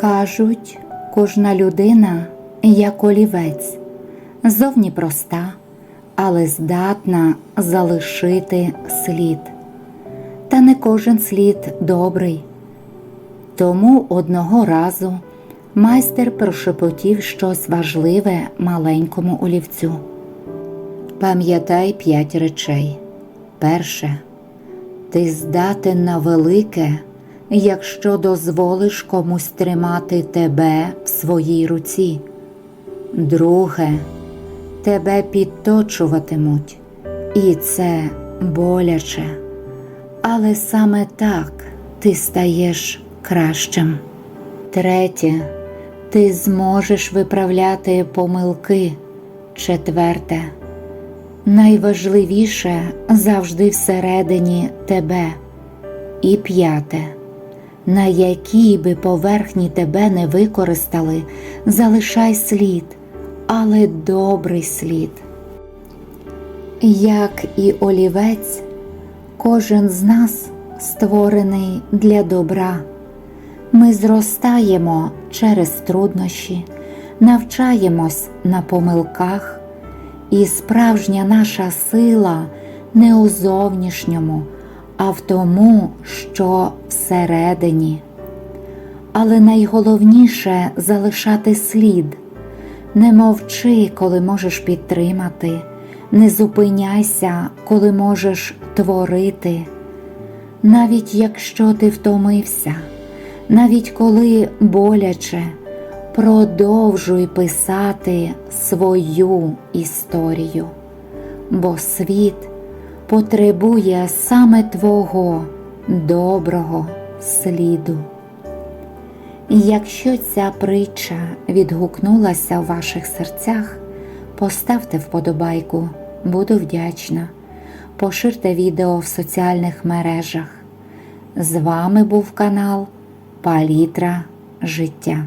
Кажуть, кожна людина як олівець, зовні проста, але здатна залишити слід. Та не кожен слід добрий. Тому одного разу майстер прошепотів щось важливе маленькому олівцю. Пам'ятай п'ять речей. Перше, ти здатен на велике, якщо дозволиш комусь тримати тебе в своїй руці. Друге, тебе підточуватимуть, і це боляче. Але саме так ти стаєш кращим. Третє, ти зможеш виправляти помилки. Четверте, найважливіше завжди всередині тебе. І п'яте, на якій би поверхні тебе не використали, залишай слід, але добрий слід. Як і олівець, кожен з нас створений для добра. Ми зростаємо через труднощі, навчаємось на помилках, і справжня наша сила не у зовнішньому, а в тому, що всередині. Але найголовніше залишати слід. Не мовчи, коли можеш підтримати, не зупиняйся, коли можеш творити. Навіть якщо ти втомився, навіть коли боляче, продовжуй писати свою історію, бо світ потребує саме твого доброго сліду. Якщо ця притча відгукнулася у ваших серцях, поставте вподобайку, буду вдячна. Поширте відео в соціальних мережах. З вами був канал Палітра життя.